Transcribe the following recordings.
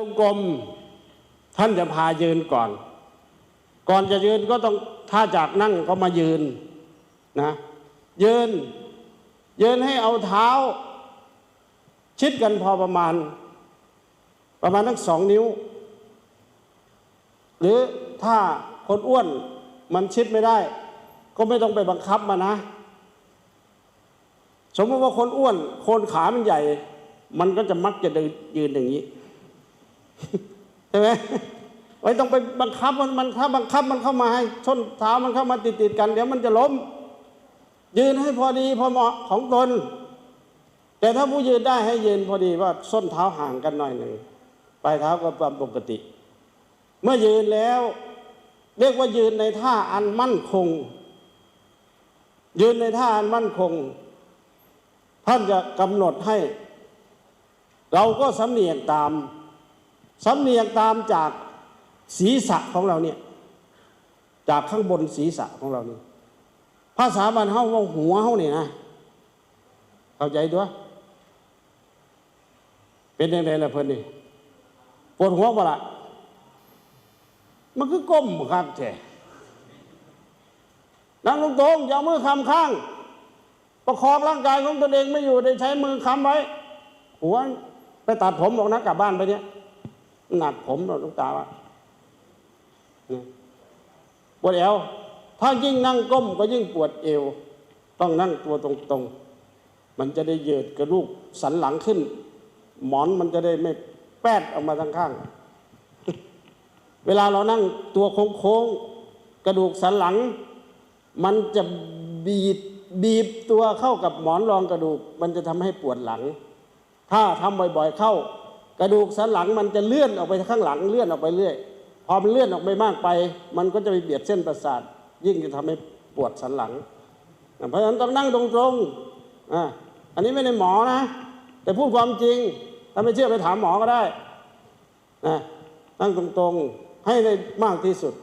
วงกลมท่านจะพายืนก่อน ก่อนจะยืนก็ต้องถ้าจากนั่งก็มายืนนะยืน ยืนให้เอาเท้า ชิดกันพอประมาณ ประมาณทั้งสองนิ้ว หรือถ้าคนอ้วนมันชิดไม่ได้ ก็ไม่ต้องไปบังคับมานะ สมมติว่าคนอ้วนโคนขามันใหญ่ มันก็จะมักจะยืนอย่างนี้ ใช่ไหมไม่ต้องไปบังคับมันมันถ้าบังคับมันเข้ามาให้ส้นเท้ามันเข้ามาติดติดๆกัน เดี๋ยวมันจะล้ม ยืนให้พอดีพอเหมาะของตน แต่ถ้าผู้ยืนได้ให้ยืนพอดีว่าส้นเท้าห่างกันหน่อยหนึ่งปลายเท้าก็ตามปกติ เมื่อยืนแล้ว เรียกว่ายืนในท่าอันมั่นคง ยืนในท่าอันมั่นคง ท่านจะกำหนดให้ เราก็สำเนียกตาม สำเนียกตามจากศีรษะของเราเนี่ยจากข้างบนศีรษะของเรานี่ภาษาบาลเฮาว่าหัวเฮาเนี่ยนะเข้าใจด้วยเป็นยังไงล่ะเพิ่นนี่ปวดหัวบ่ละมันคือก้มครับแท้นั่งตรงอย่าเอามือคำข้าง ประคองร่างกายของตนเองไม่อยู่ได้ใช้มือค้ำไว้หัวไปตัดผมออกนะกลับบ้านไปเนี่ย หนักผมเราลูกตาว่าปวดเอว ถ้ายิ่งนั่งก้มก็ยิ่งปวดเอว ต้องนั่งตัวตรงๆ มันจะได้เหยืดกระดูกสันหลังขึ้น หมอนมันจะได้ไม่แปดออกมาทางข้าง เวลาเรานั่งตัวโค้งๆ กระดูกสันหลัง มันจะบีบบีบตัวเข้ากับหมอนรองกระดูก มันจะทำให้ปวดหลัง ถ้าทำบ่อยๆเข้า กระดูกสันหลังมันจะเลื่อนออกไปข้างหลังเลื่อนออกไปเรื่อย พอมันเลื่อนออกไปมากไป มันก็จะไปเบียดเส้นประสาท ยิ่งจะทำให้ปวดสันหลัง เพราะฉะนั้นต้องนั่งตรงๆอ่าอันนี้ไม่ได้หมอนะ แต่พูดความจริง ถ้าไม่เชื่อไปถามหมอก็ได้นะนั่งตรงๆให้ได้มากที่สุด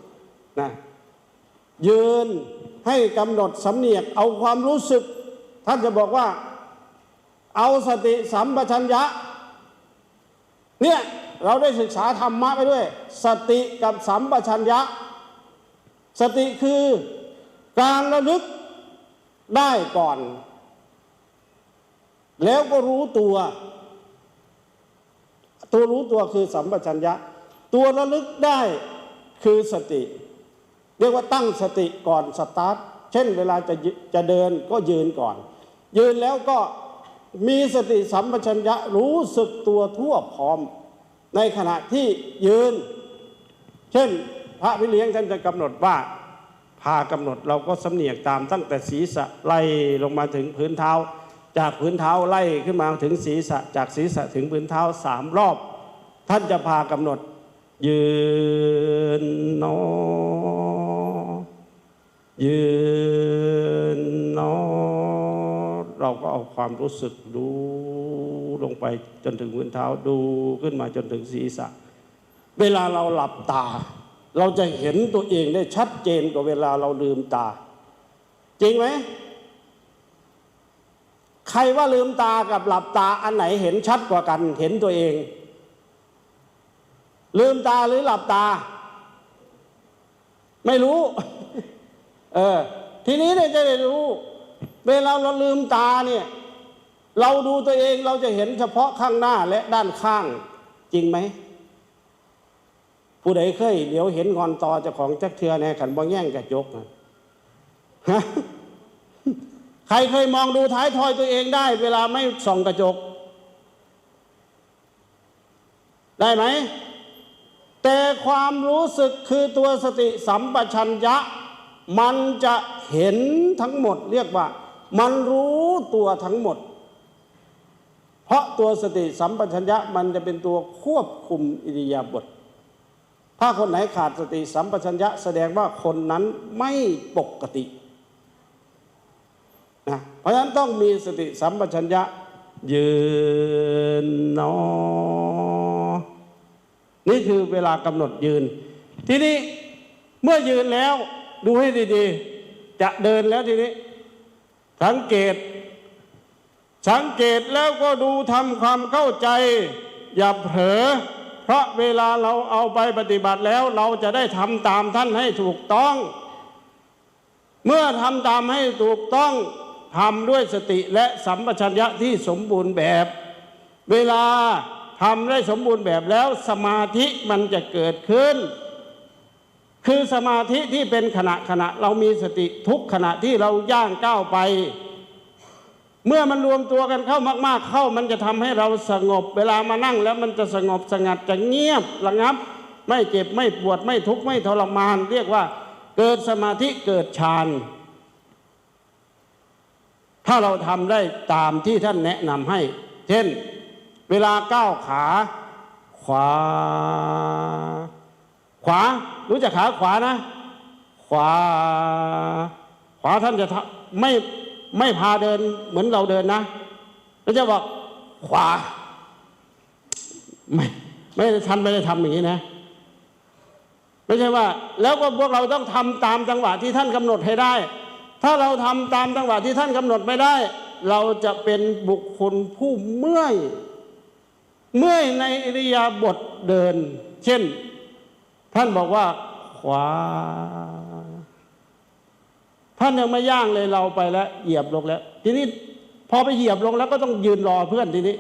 นะยืนให้กำหนดสำเนียกเอาความรู้สึก ท่านจะบอกว่า เอาสติสัมปชัญญะ เนี่ยเราได้ศึกษาธรรมะไปด้วย สติกับสัมปชัญญะ สติคือการระลึกได้ก่อน แล้วก็รู้ตัว ตัวรู้ตัวคือสัมปชัญญะ ตัวระลึกได้คือสติ เรียกว่าตั้งสติก่อนสตาร์ทเช่นเวลาจะจะเดินก็ยืนก่อน ยืนแล้วก็ มีสติสัมปชัญญะรู้สึกตัวทั่วพร้อม ในขณะที่ยืน เช่นพระวิเลี้ยงท่านจะกำหนดว่าพากำหนดเราก็สำเนียกตามตั้งแต่ศีรษะไล่ลงมาถึงพื้นเท้า จากพื้นเท้าไล่ขึ้นมาถึงศีรษะ จากศีรษะถึงพื้นเท้าสามรอบ ท่านจะพากำหนด ยืนนอยืนนอ เราก็เอาความรู้สึกดูลงไปจนถึงพื้นเท้าดูขึ้นมาจนถึงศีรษะ เวลาเราหลับตา เราจะเห็นตัวเองได้ชัดเจนกว่าเวลาเราลืมตา จริงไหมใครว่าลืมตากับหลับตาอันไหนเห็นชัดกว่ากันเห็นตัวเอง ลืมตาหรือหลับตา ไม่รู้ เออ ทีนี้เนี่ยจะได้รู้ เวลาเราลืมตาเนี่ย เราดูตัวเองเราจะเห็นเฉพาะข้างหน้าและด้านข้างจริงไหม ผู้ใดเคยเดี๋ยวเห็นงอนตอเจ้าของจักเทือแน่ขันบ่แย่งกระจกฮะใครเคยมองดูท้ายทอยตัวเองได้ เวลาไม่ส่องกระจก ได้ไหม แต่ความรู้สึกคือตัวสติสัมปชัญญะ มันจะเห็นทั้งหมดเรียกว่า มันรู้ตัวทั้งหมด เพราะตัวสติสัมปชัญญะมันจะเป็นตัวควบคุมอิริยาบถถ้าคนไหนขาดสติสัมปชัญญะแสดงว่าคนนั้นไม่ปกตินะเพราะฉะนั้นต้องมีสติสัมปชัญญะ ยืนนอ นี่คือเวลากำหนดยืน ทีนี้เมื่อยืนแล้วดูให้ดีๆ จะเดินแล้วทีนี้ สังเกต สังเกตแล้วก็ดูทำความเข้าใจ อย่าเผลอเพราะเวลาเราเอาไปปฏิบัติแล้วเราจะได้ทำตามท่านให้ถูกต้อง เมื่อทำตามให้ถูกต้องทำด้วยสติและสัมปชัญญะที่สมบูรณ์แบบ เวลาทำได้สมบูรณ์แบบแล้วสมาธิมันจะเกิดขึ้น คือสมาธิที่เป็นขณะขณะเรามีสติทุกขณะที่เราย่างก้าวไป เมื่อมันรวมตัวกันเข้ามาก ๆ เข้ามันจะทำให้เราสงบ เวลามานั่งแล้วมันจะสงบสงัดจะเงียบระงับ ไม่เจ็บไม่ปวดไม่ทุกข์ไม่ทรมาน เรียกว่าเกิดสมาธิเกิดฌานถ้าเราทำได้ตามที่ท่านแนะนำให้ เช่น เวลาก้าวขา ขวา ขวารู้จักขาขวานะ ขวา ขวาท่านจะไม่ไม่พาเดินเหมือนเราเดินนะแล้วจะบอกขวา ไม่ไม่ท่านไม่ได้ทำอย่างนี้นะ ไม่ใช่ว่า แล้วก็พวกเราต้องทำตามจังหวะที่ท่านกำหนดให้ได้ ถ้าเราทำตามจังหวะที่ท่านกำหนดไม่ได้ เราจะเป็นบุคคลผู้เมื่อย เมื่อยในอิริยาบถเดิน เช่น ท่านบอกว่าขวา ท่านยังไม่ย่างเลยเราไปแล้ว เหยียบลงแล้ว ทีนี้พอไปเหยียบลงแล้วก็ต้องยืนรอเพื่อนทีนี้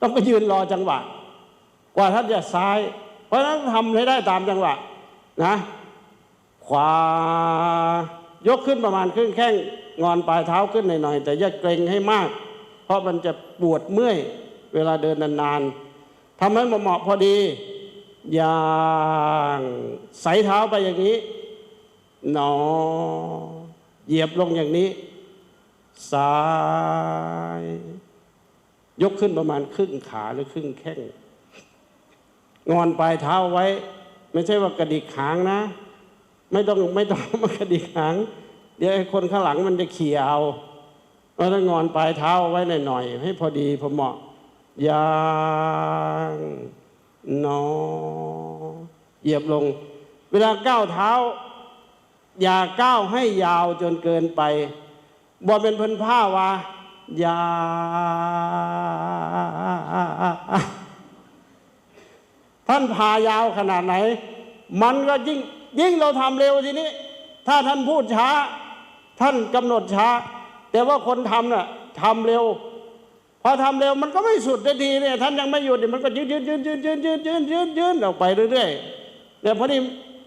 ต้องไปยืนรอจังหวะ กว่าท่านจะซ้าย เพราะฉะนั้นทำให้ได้ตามจังหวะ นะ ขวายกขึ้นประมาณครึ่งแข้งงอนปลายเท้าขึ้นหน่อยๆแต่อย่าเกรงให้มาก เพราะมันจะปวดเมื่อย เวลาเดินนานๆทำให้เหมาะพอดี อย่างใส่เท้าไปอย่างนี้ หนอ เหยียบลงอย่างนี้ ซ้าย ยกขึ้นประมาณครึ่งขาหรือครึ่งแข้ง งอนปลายเท้าไว้ ไม่ใช่ว่ากระดิกหางนะ ไม่ต้องไม่ต้องมากระดิกหาง เดี๋ยวไอ้คนข้างหลังมันจะเขี่ยเอาเราต้องงอนปลายเท้าไว้หน่อยๆให้พอดีพอเหมาะยาง นอ เหยียบลง เวลาก้าวเท้า อย่าก้าวให้ยาวจนเกินไปบ่เป็นเพิ่นผ้าวะยาท่านพายาวขนาดไหน มันก็ยิ่งยิ่งเราทำเร็วทีนี้ ถ้าท่านพูดช้า ท่านกำหนดช้า แต่ว่าคนทำน่ะทำเร็ว พอทำเร็วมันก็ไม่สุดได้ทีเนี่ยท่านยังไม่หยุดมันก็ยืนยืนยืนยืนยืนยืนยืนยืนยืนออกไปเรื่อยๆแต่พอดี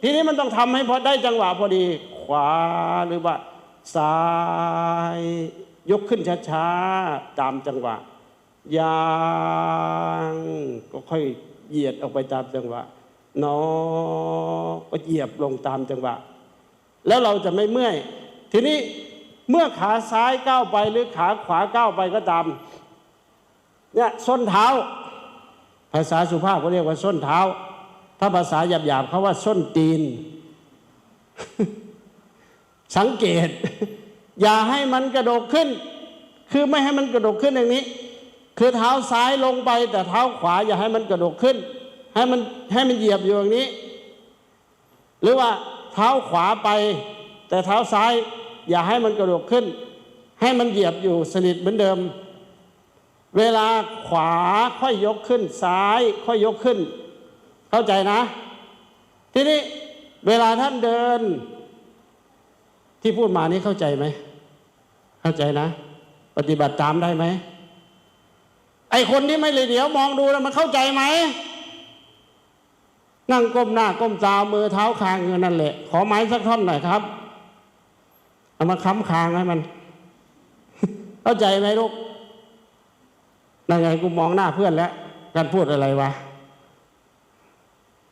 ทีนี้มันต้องทำให้พอได้จังหวะพอดี ขวาหรือว่าซ้าย ยกขึ้นช้าๆตามจังหวะยางก็ค่อยเหยียดออกไปตามจังหวะนอก็เหยียบลงตามจังหวะ แล้วเราจะไม่เมื่อย ทีนี้เมื่อขาซ้ายก้าวไปหรือขาขวาก้าวไปก็ตาม เนี่ยส้นเท้า ภาษาสุภาพเขาเรียกว่าส้นเท้า ถ้าภาษาหยาบๆเขาว่าส้นตีน สังเกต อย่าให้มันกระโดกขึ้น คือไม่ให้มันกระโดกขึ้นอย่างนี้ คือเท้าซ้ายลงไป แต่เท้าขวา อย่าให้มันกระโดกขึ้น ให้มันให้มันเหยียบอยู่อย่างนี้ หรือว่าเท้าขวาไป แต่เท้าซ้าย อย่าให้มันกระโดกขึ้น ให้มันเหยียบอยู่สนิทเหมือนเดิม เวลาขวาค่อยยกขึ้นซ้าย ค่อยยกขึ้น เข้าใจนะ ทีนี้เวลาท่านเดิน ที่พูดมานี้เข้าใจไหม เข้าใจนะ ปฏิบัติตามได้ไหม ไอคนที่ไม่เลยเดี๋ยวมองดูแล้วมันเข้าใจไหม นั่งก้มหน้าก้มตามือเท้าคางอยู่นั่นแหละ ขอไม้สักท่อนหน่อยครับ เอามาค้ำคางให้มัน เข้าใจไหมลูก นั่นไงกูมองหน้าเพื่อนแล้วการพูดอะไรวะ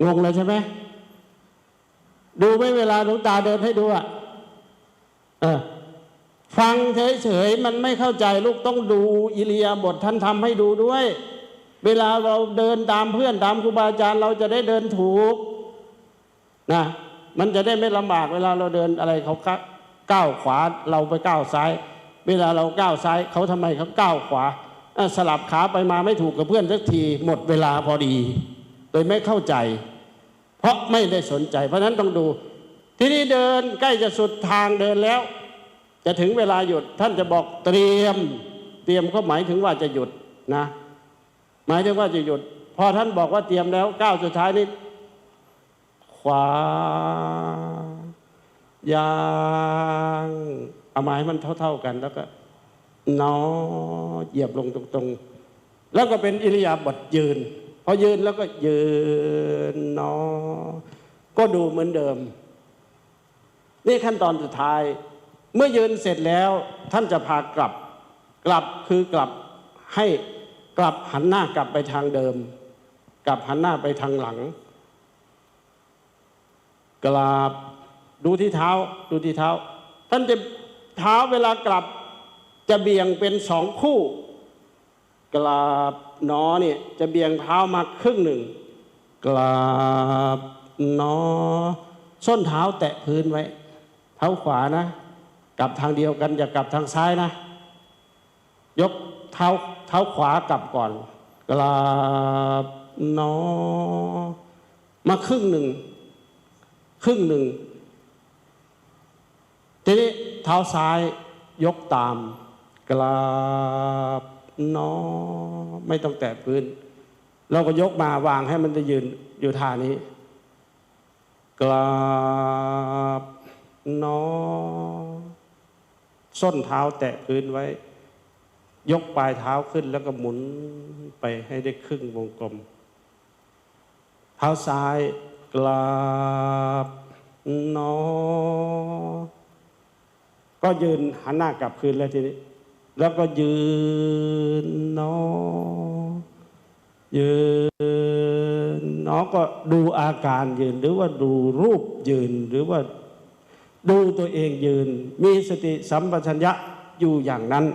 งงเลยใช่ไหมดูไม่เวลาหลวงตาเดินให้ดูอะเออฟังเฉยๆมันไม่เข้าใจลูกต้องดูอิเริยบถท่านทำให้ดูด้วย เวลาเราเดินตามเพื่อนตามครูบาอาจารย์เราจะได้เดินถูกนะมันจะได้ไม่ลำบาก เวลาเราเดินอะไรเขาก้าวขวาเราไปก้าวซ้าย เวลาเราก้าวซ้ายเขาทำไมเขาก้าวขวา สลับขาไปมาไม่ถูกกับเพื่อนสักทีหมดเวลาพอดีโดยไม่เข้าใจ เพราะไม่ได้สนใจ เพราะนั้นต้องดู ทีนี้เดินใกล้จะสุดทางเดินแล้ว จะถึงเวลาหยุดท่านจะบอกเตรียม เตรียมก็หมายถึงว่าจะหยุดนะ หมายถึงว่าจะหยุด พอท่านบอกว่าเตรียมแล้วก้าวสุดท้ายนี้ขวายางเอามาให้มันเท่า ๆกันแล้วก็ นอเหยียบลงตรงๆ แล้วก็เป็นอิริยาบถยืน พอยืนแล้วก็ยืนนอ ก็ดูเหมือนเดิม นี่ขั้นตอนสุดท้าย เมื่อยืนเสร็จแล้วท่านจะพากลับ กลับคือกลับให้กลับหันหน้ากลับไปทางเดิม กลับหันหน้าไปทางหลัง กลับดูที่เท้าดูที่เท้า ท่านจะเท้าเวลากลับ จะเบี่ยงเป็นสองคู่กลับหนอเนี่ยจะเบี่ยงเท้ามาครึ่งหนึ่งกลับหนอ ส้นเท้าแตะพื้นไว้ เท้าขวานะ กลับทางเดียวกันอย่ากลับทางซ้ายนะ ยกเท้าเท้าขวากลับก่อนกลับหนอ มาครึ่งหนึ่ง ครึ่งหนึ่งทีนี้เท้าซ้ายยกตาม กราบหนอไม่ต้องแตะพื้น เราก็ยกมาวางให้มันจะยืนอยู่ท่านี้ กราบหนอส้นเท้าแตะพื้นไว้ ยกปลายเท้าขึ้นแล้วก็หมุนไปให้ได้ครึ่งวงกลม เท้าซ้ายกราบหนอก็ยืนหันหน้ากลับคืนแล้วทีนี้ แล้วก็ยืนหนอยืนหนอก็ดูอาการยืน หรือว่าดูรูปยืน หรือว่าดูตัวเองยืน มีสติสัมปชัญญะอยู่อย่างนั้น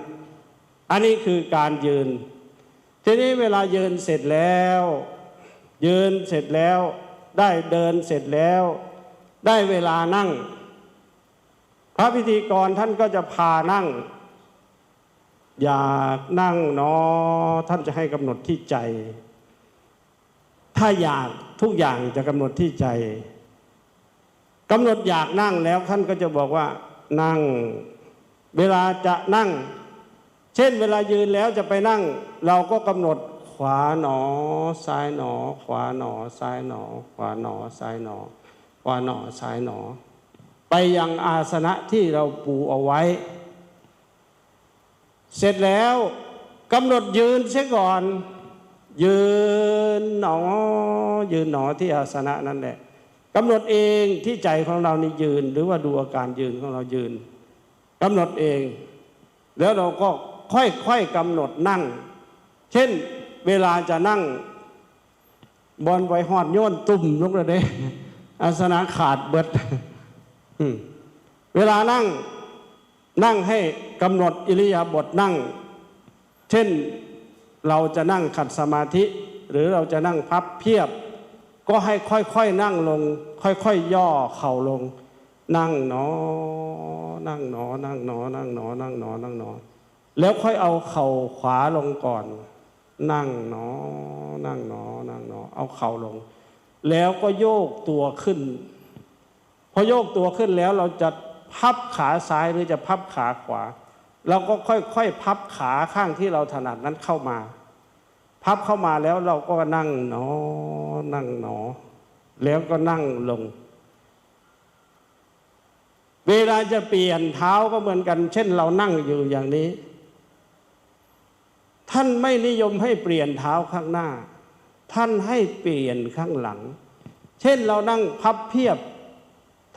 อันนี้คือการยืน ทีนี้เวลายืนเสร็จแล้ว ยืนเสร็จแล้ว ได้เดินเสร็จแล้ว ได้เวลานั่ง พระพิธีกรท่านก็จะพานั่ง อยากนั่งเนอท่านจะให้กำหนดที่ใจ ถ้าอยากทุกอย่างจะกำหนดที่ใจกำหนดอยากนั่งแล้วท่านก็จะบอกว่านั่ง เวลาจะนั่ง เช่นเวลายืนแล้วจะไปนั่ง เราก็กำหนดขวาหนอ ซ้ายหนอ ขวาหนอ ซ้ายหนอ ขวาหนอ ซ้ายหนอ ขวาหนอ ซ้ายหนอ ไปยังอาสนะที่เราปูเอาไว้ เสร็จแล้วกำหนดยืนเสียก่อน ยืนหนอ ยืนหนอที่อาสนะนั่นแหละกำหนดเองที่ใจของเรานี่ยืน หรือว่าดูอาการยืนของเรายืนกำหนดเอง แล้วเราก็ค่อยๆกำหนดนั่ง เช่นเวลาจะนั่ง บอลไว้หอดโยนตุ่มลงเลยเด้อาสนะขาดเบิดเวลานั่ง นั่งให้กำหนดอิริยาบถนั่ง เช่นเราจะนั่งขัดสมาธิ หรือเราจะนั่งพับเพียบ ก็ให้ค่อยๆนั่งลง ค่อยๆย่อเข่าลง นั่งหนอ นั่งหนอ นั่งหนอ นั่งหนอ นั่งหนอ นั่งหนอ แล้วค่อยเอาเข่าขวาลงก่อน นั่งหนอ นั่งหนอ นั่งหนอ เอาเข่าลง แล้วก็โยกตัวขึ้น พอโยกตัวขึ้นแล้วเราจะ พับขาซ้ายหรือจะพับขาขวา เราก็ค่อยๆพับขาข้างที่เราถนัดนั้นเข้ามา พับเข้ามาแล้วเราก็นั่งหนอ นั่งหนอ แล้วก็นั่งลง เวลาจะเปลี่ยนเท้าก็เหมือนกัน เช่นเรานั่งอยู่อย่างนี้ ท่านไม่นิยมให้เปลี่ยนเท้าข้างหน้า ท่านให้เปลี่ยนข้างหลัง เช่นเรานั่งพับเพียบ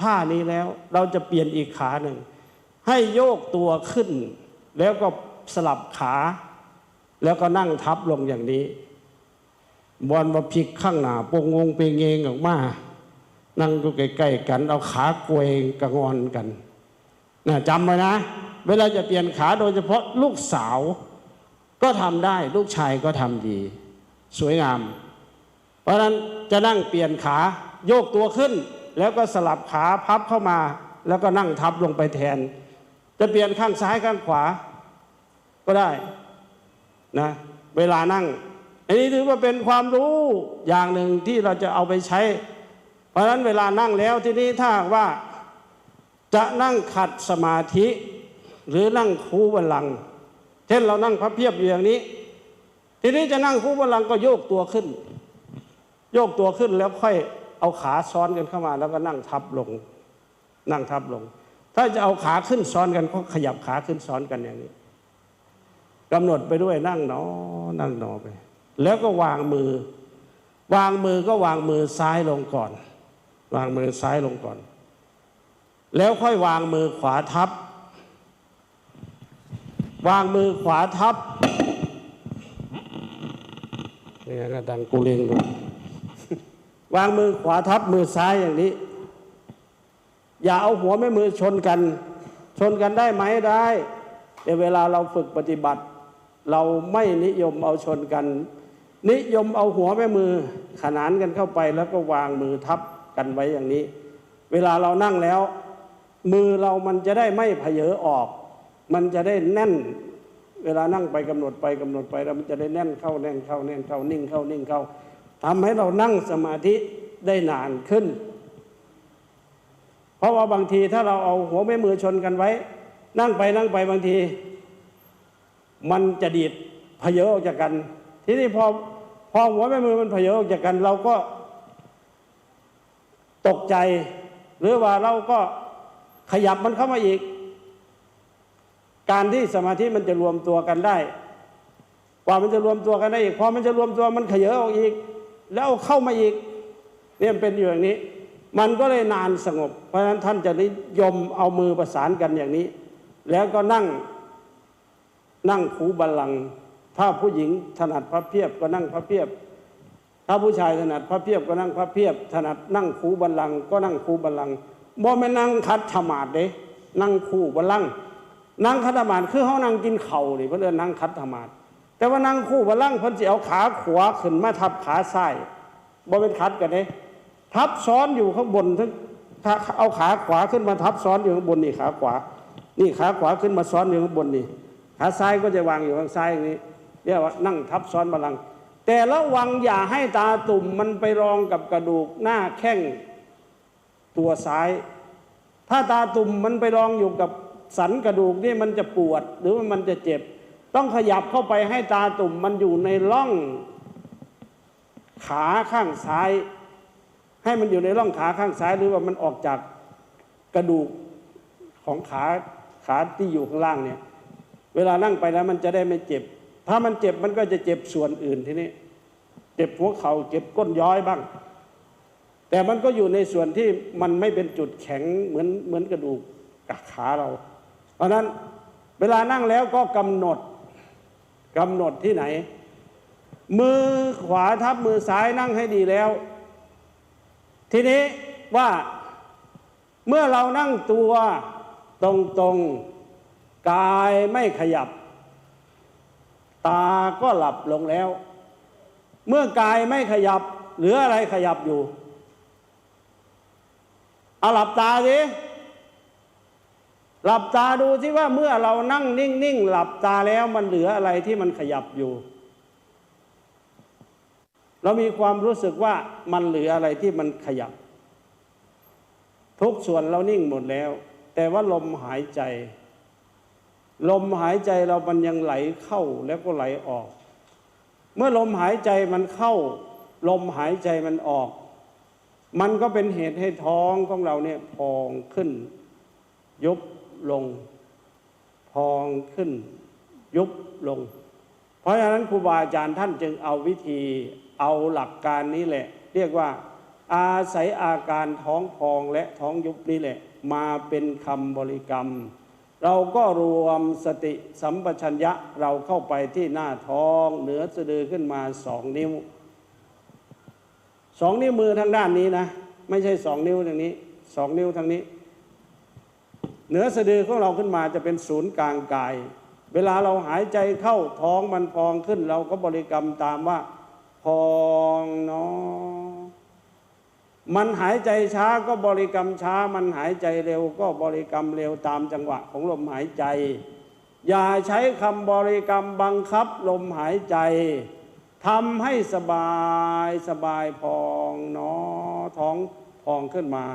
ท่านี้แล้วเราจะเปลี่ยนอีกขาหนึ่ง ให้โยกตัวขึ้น แล้วก็สลับขา แล้วก็นั่งทับลงอย่างนี้บอลมาพลิกข้างหน้าโปงงงเปงเงงออกมานั่งดูใกล้ๆกัน เอาขาเกวงกระงอนกันนะจำไว้นะ เวลาจะเปลี่ยนขาโดยเฉพาะลูกสาว ก็ทำได้ลูกชายก็ทำดี สวยงาม เพราะนั้นจะนั่งเปลี่ยนขาโยกตัวขึ้น แล้วก็สลับขาพับเข้ามา แล้วก็นั่งทับลงไปแทน จะเปลี่ยนข้างซ้ายข้างขวา ก็ได้นะเวลานั่ง อันนี้ถือว่าเป็นความรู้อย่างหนึ่งที่เราจะเอาไปใช้ เพราะฉะนั้นเวลานั่งแล้วที่นี้ถ้าว่าจะนั่งขัดสมาธิ หรือนั่งคูบัลลัง เช่นเรานั่งพับเพียบอยู่อย่างนี้ ทีนี้จะนั่งคูบัลลังก็โยกตัวขึ้น โยกตัวขึ้นแล้วค่อย เอาขาซ้อนกันเข้ามา แล้วก็นั่งทับลง นั่งทับลง ถ้าจะเอาขาขึ้นซ้อนกันก็ขยับขาขึ้นซ้อนกันอย่างนี้กำหนดไปด้วยนั่งหนอ นั่งหนอไป แล้วก็วางมือ วางมือก็วางมือซ้ายลงก่อน วางมือซ้ายลงก่อน แล้วค่อยวางมือขวาทับ วางมือขวาทับนี่ก็ดังกูเลงดู วางมือขวาทับมือซ้ายอย่างนี้ อย่าเอาหัวแม่มือชนกัน ชนกันได้ไหมได้แต่เวลาเราฝึกปฏิบัติ เราไม่นิยมเอาชนกัน นิยมเอาหัวแม่มือขนานกันเข้าไปแล้วก็วางมือทับกันไว้อย่างนี้ เวลาเรานั่งแล้ว มือเรามันจะได้ไม่เผยออก มันจะได้แน่น เวลานั่งไปกำหนดไปกำหนดไปแล้วมันจะได้แน่นเข้าแน่นเข้าแน่นเข้านิ่งเข้านิ่งเข้า ทำให้เรานั่งสมาธิได้นานขึ้น เพราะว่าบางทีถ้าเราเอาหัวแม่มือชนกันไว้ นั่งไปนั่งไปบางที มันจะดีดเพเยอออกจากกัน ทีนี้พอพอหัวแม่มือมันเพเยอออกจากกัน เราก็ตกใจ หรือว่าเราก็ขยับมันเข้ามาอีก การที่สมาธิมันจะรวมตัวกันได้กว่ามันจะรวมตัวกันได้อีกพอมันจะรวมตัวมันขยเยอออกอีก แล้วเข้ามาอีกเนี่ยเป็นอยู่อย่างนี้ มันก็เลยนานสงบ เพราะฉะนั้นท่านจะนิยมเอามือประสานกันอย่างนี้ แล้วก็นั่งนั่งคูบัลลัง ถ้าผู้หญิงถนัดพระเพียบก็นั่งพระเพียบ ถ้าผู้ชายถนัดพระเพียบก็นั่งพระเพียบ ถนัดนั่งคูบัลลัง ก็นั่งคูบัลลังบ่ไม่นั่งคัดธรมาดเด้นั่งคูบัลลังนั่งคัดธรมาดคือเขานั่งกินเข่าวนี่เพื่อนนั่งคัดธรมาด แต่ว่านั่งคู่บัลลังเพิ่นจะเอาขาขวาขึ้นมาทับขาซ้ายบ่เป็นคัดกันเด้ทับซ้อนอยู่ข้างบนทั้งเอาขาขวาขึ้นมาทับซ้อนอยู่ข้างบนนี่ขาขวา นี่ขาขวาขึ้นมาซ้อนอยู่ข้างบนนี่ขาซ้ายก็จะวางอยู่ข้างซ้ายอย่างนี้เรียกว่านั่งทับซ้อนบัลลังแต่ระวังอย่าให้ตาตุ่มมันไปรองกับกระดูกหน้าแข้งตัวซ้าย ถ้าตาตุ่มมันไปรองอยู่กับสันกระดูกนี่มันจะปวดหรือว่ามันจะเจ็บ ต้องขยับเข้าไปให้ตาตุ่มมันอยู่ในร่อง ขาข้างซ้าย ให้มันอยู่ในร่องขาข้างซ้าย หรือว่ามันออกจากกระดูกของขาขาที่อยู่ข้างล่างเนี่ย เวลานั่งไปแล้วมันจะได้ไม่เจ็บ ถ้ามันเจ็บมันก็จะเจ็บส่วนอื่นทีนี้ เจ็บหัวเขา่าเจ็บก้นย้อยบ้าง แต่มันก็อยู่ในส่วนที่มันไม่เป็นจุดแข็งเหมือนเหมือนกระดูกกับขาเรา เพราะนั้นเวลานั่งแล้วก็กำหนด กำหนดที่ไหน มือขวาทับมือซ้ายนั่งให้ดีแล้ว ทีนี้ว่าเมื่อเรานั่งตัวตรงๆ กายไม่ขยับ ตาก็หลับลงแล้ว เมื่อกายไม่ขยับหลืออะไรขยับอยู่ เอาหลับตาสิ หลับตาดูที่ว่าเมื่อเรานั่งนิ่งๆหลับตาแล้วมันเหลืออะไรที่มันขยับอยู่ เรามีความรู้สึกว่ามันเหลืออะไรที่มันขยับ ทุกส่วนเรานิ่งหมดแล้ว แต่ว่าลมหายใจ ลมหายใจเรามันยังไหลเข้าแล้วก็ไหลออก เมื่อลมหายใจมันเข้า ลมหายใจมันออก มันก็เป็นเหตุให้ท้องของเราเนี่ยพองขึ้น ยุบ ลง พองขึ้น ยุบลง เพราะฉะนั้นครูบาอาจารย์ท่านจึงเอาวิธีเอาหลักการนี้แหละ เรียกว่า อาศัยอาการท้องพองและท้องยุบนี่แหละ มาเป็นคำบริกรรม เราก็รวมสติสัมปชัญญะเราเข้าไปที่หน้าท้องเหนือสะดือขึ้นมาสองนิ้วสองนิ้วมือทางด้านนี้นะ ไม่ใช่สองนิ้วทางนี้สองนิ้วทางนี้ เหนือสะดือของเราขึ้นมาจะเป็นศูนย์กลางกาย เวลาเราหายใจเข้าท้องมันพองขึ้น เราก็บริกรรมตามว่า พองเนาะมันหายใจช้าก็บริกรรมช้า มันหายใจเร็วก็บริกรรมเร็วตามจังหวะของลมหายใจ อย่าใช้คำบริกรรมบังคับลมหายใจทำให้สบายสบายพองเนาะท้องพองขึ้นมา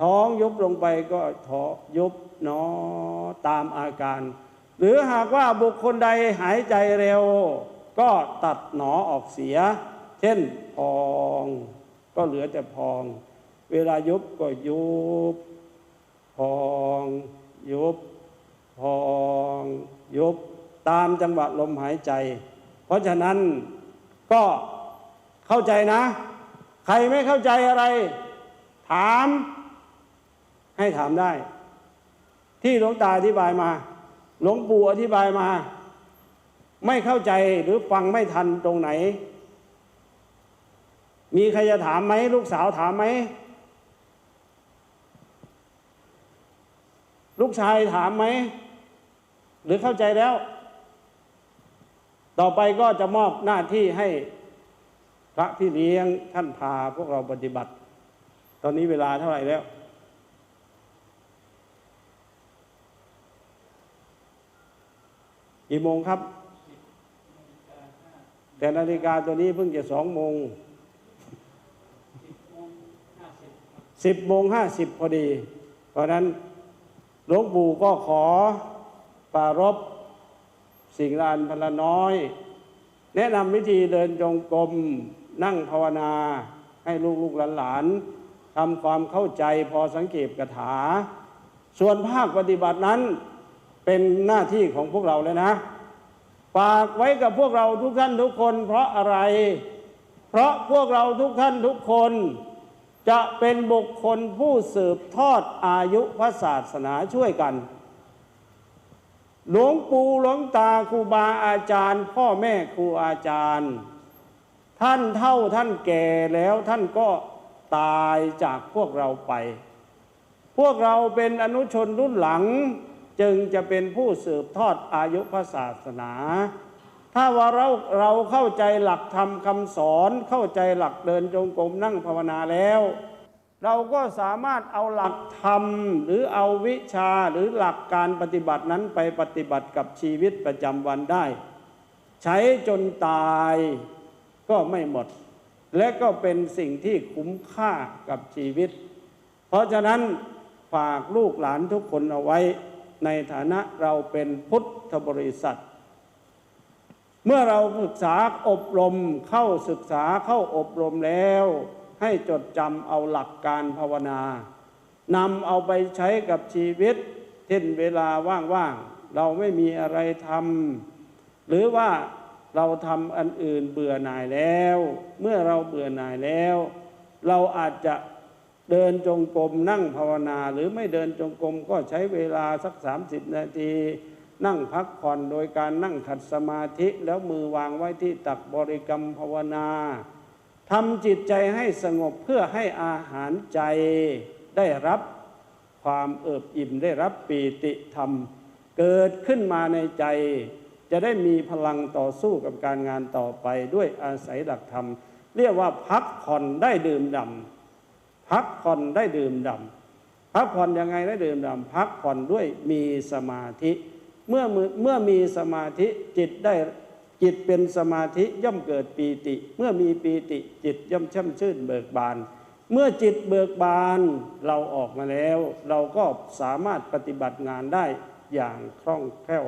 ท้องยุบลงไปก็ท้อยุบเนาะตามอาการ หรือหากว่าบุคคลใดหายใจเร็ว ก็ตัดหนอออกเสีย เช่นพอง ก็เหลือแต่พอง เวลายุบก็ยุบ พอง ยุบ พอง ยุบ ตามจังหวะลมหายใจ เพราะฉะนั้นก็เข้าใจนะ ใครไม่เข้าใจอะไร ถาม ให้ถามได้ ที่หลวงตาอธิบายมา หลวงปู่อธิบายมา ไม่เข้าใจหรือฟังไม่ทันตรงไหน มีใครจะถามไหมลูกสาวถามไหมลูกชายถามไหม หรือเข้าใจแล้ว ต่อไปก็จะมอบหน้าที่ให้พระพี่เลี้ยงท่านพาพวกเราปฏิบัติ ตอนนี้เวลาเท่าไหร่แล้ว กี่โมงครับ แต่นาฬิกาตัวนี้เพิ่งจะสองโมงสิบโมงห้าสิบพอดี เพราะนั้นหลวงปู่ก็ขอปรารบสิ่งลานพนละน้อย แนะนำวิธีเดินจงกรมนั่งภาวนา ให้ลูกลูกหลานทำความเข้าใจพอสังเกตกถา ส่วนภาคปฏิบัตินั้น เป็นหน้าที่ของพวกเราเลยนะ ฝากไว้กับพวกเราทุกท่านทุกคน เพราะอะไร เพราะพวกเราทุกท่านทุกคน จะเป็นบุคคลผู้สืบทอดอายุพระศาสนาช่วยกัน หลวงปู่หลวงตาครูบาอาจารย์ พ่อแม่ครูอาจารย์ ท่านเท่าท่านแก่แล้วท่านก็ตายจากพวกเราไป พวกเราเป็นอนุชนรุ่นหลัง จึงจะเป็นผู้สืบทอดอายุพระศาสนา ถ้าว่าเราเราเข้าใจหลักธรรมคำสอนเข้าใจหลักเดินจงกรมนั่งภาวนาแล้ว เราก็สามารถเอาหลักธรรมหรือเอาวิชาหรือหลักการปฏิบัตินั้นไปปฏิบัติกับชีวิตประจำวันได้ ใช้จนตายก็ไม่หมด และก็เป็นสิ่งที่คุ้มค่ากับชีวิต เพราะฉะนั้นฝากลูกหลานทุกคนเอาไว้ ในฐานะเราเป็นพุทธบริษัท เมื่อเราศึกษาอบรมเข้าศึกษาเข้าอบรมแล้ว ให้จดจำเอาหลักการภาวนานำเอาไปใช้กับชีวิตเช่นเวลาว่างๆ เราไม่มีอะไรทำหรือว่าเราทำอันอื่นเบื่อหน่ายแล้ว เมื่อเราเบื่อหน่ายแล้ว เราอาจจะ เดินจงกรมนั่งภาวนา หรือไม่เดินจงกรมก็ใช้เวลาสัก 30 นาที นั่งพักผ่อนโดยการนั่งขัดสมาธิแล้วมือวางไว้ที่ตักบริกรรมภาวนาทำจิตใจให้สงบเพื่อให้อาหารใจได้รับความเอิบอิ่มได้รับปีติธรรม เกิดขึ้นมาในใจ จะได้มีพลังต่อสู้กับการงานต่อไปด้วยอาศัยหลักธรรม เรียกว่าพักผ่อนได้ดื่มด่ำ พักผ่อนได้ดื่มด่ำพักผ่อนยังไงได้ดื่มด่ำพักผ่อนด้วยมีสมาธิ เมื่อเมื่อมีสมาธิจิตได้จิตเป็นสมาธิย่อมเกิดปีติ เมื่อมีปีติจิตย่อมช่ำชื่นเบิกบาน เมื่อจิตเบิกบานเราออกมาแล้ว เราก็สามารถปฏิบัติงานได้อย่างคล่องแคล่ว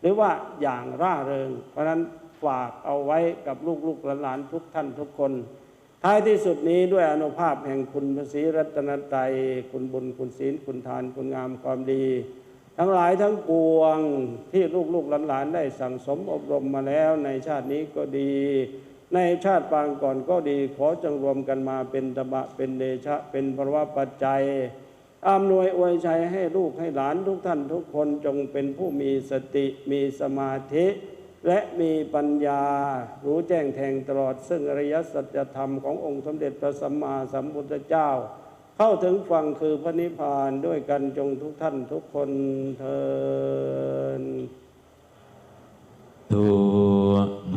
หรือว่าอย่างร่าเริง เพราะฉะนั้นฝากเอาไว้กับลูกๆหลานๆทุกท่านทุกคน ท้ายที่สุดนี้ด้วยอนุภาพแห่งคุณพระศรีรัตนตรัยคุณบุญคุณศีลคุณทานคุณงามความดี ทั้งหลายทั้งปวงที่ลูกๆหลานๆได้สั่งสมอบรมมาแล้วในชาตินี้ก็ดี ในชาติปางก่อนก็ดี ขอจงรวมกันมาเป็นธรรมะเป็นเดชะ เป็นภาวะปัจจัยอำนวยอวยชัยให้ลูกให้หลานทุกท่านทุกคนจงเป็นผู้มีสติมีสมาธิ และมีปัญญารู้แจ้งแทงตลอด ซึ่งอริยสัจธรรมขององค์สมเด็จพระสัมมาสัมพุทธเจ้า เข้าถึงฝั่งคือพระนิพพานด้วยกันจงทุกท่านทุกคนเทินตุ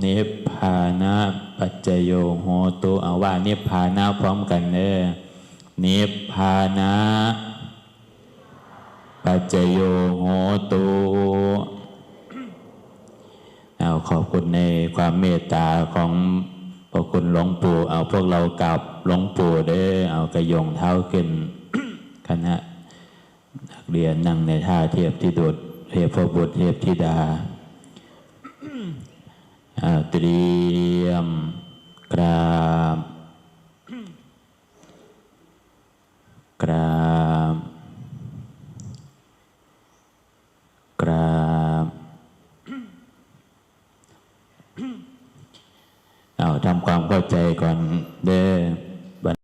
นิพพานะปัจจโยโหตุเอาว่านิพพานะพร้อมกันเนอนิพพานะปัจจโยโหตุ เอาขอบคุณในความเมตตาของพระคุณหลวงปู่เอาพวกเรากลับหลวงปู่เด้อเอากระยงเท้าขึ้นคณะนักเรียนนั่งในท่าเทียบที่ดุดเทพบุตรเทพธิดาอ่าเตรียมกราบกราบกราบ เอาทำความเข้าใจก่อนเด้อ